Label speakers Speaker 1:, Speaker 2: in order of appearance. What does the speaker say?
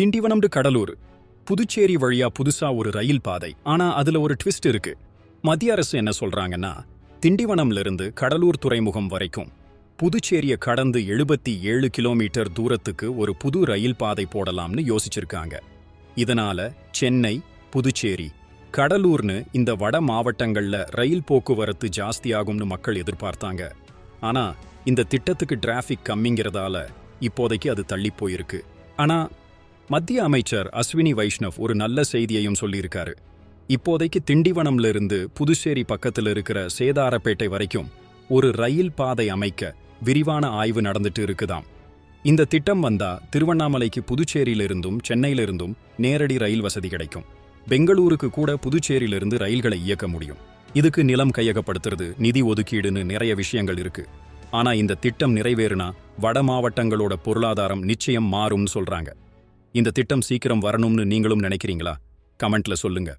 Speaker 1: Tindivanam to Cuddalore. Puducherry வழியா புதுசா ஒரு ரயில் பாதை. ஆனா அதுல ஒரு ட்விஸ்ட் இருக்கு. மத்திய அரசு என்ன சொல்றாங்கன்னா திண்டிவனம்ல இருந்து கடலூர் துறைமுகம் வரைக்கும் புதுச்சேரியை கடந்து எழுபத்தி ஏழு கிலோமீட்டர் தூரத்துக்கு ஒரு புது ரயில் பாதை போடலாம்னு யோசிச்சிருக்காங்க. இதனால சென்னை புதுச்சேரி கடலூர்னு இந்த வட மாவட்டங்கள்ல ரயில் போக்குவரத்து ஜாஸ்தியாகும்னு மக்கள் எதிர்பார்த்தாங்க. ஆனா இந்த திட்டத்துக்கு டிராஃபிக் கம்மிங்கிறதால இப்போதைக்கு அது தள்ளி போயிருக்கு. ஆனா மத்திய அமைச்சர் அஸ்வினி வைஷ்ணவ் ஒரு நல்ல செய்தியையும் சொல்லியிருக்காரு. இப்போதைக்கு திண்டிவனம்ல இருந்து புதுச்சேரி பக்கத்துல இருக்கிற சேதாரப்பேட்டை வரைக்கும் ஒரு ரயில் பாதை அமைக்க விரிவான ஆய்வு நடந்துட்டு இருக்குதாம். இந்த திட்டம் வந்தா திருவண்ணாமலைக்கு புதுச்சேரியிலிருந்தும் சென்னையிலிருந்தும் நேரடி ரயில் வசதி கிடைக்கும். பெங்களூருக்கு கூட புதுச்சேரியிலிருந்து ரயில்களை இயக்க முடியும். இதுக்கு நிலம் கையகப்படுத்துறது நிதி ஒதுக்கீடுன்னு நிறைய விஷயங்கள் இருக்கு. ஆனா இந்த திட்டம் நிறைவேறுனா வட மாவட்டங்களோட பொருளாதாரம் நிச்சயம் மாறும்னு சொல்றாங்க. இந்த திட்டம் சீக்கிரம் வரணும்னு நீங்களும் நினைக்கிறீங்களா? கமெண்ட்ல சொல்லுங்க.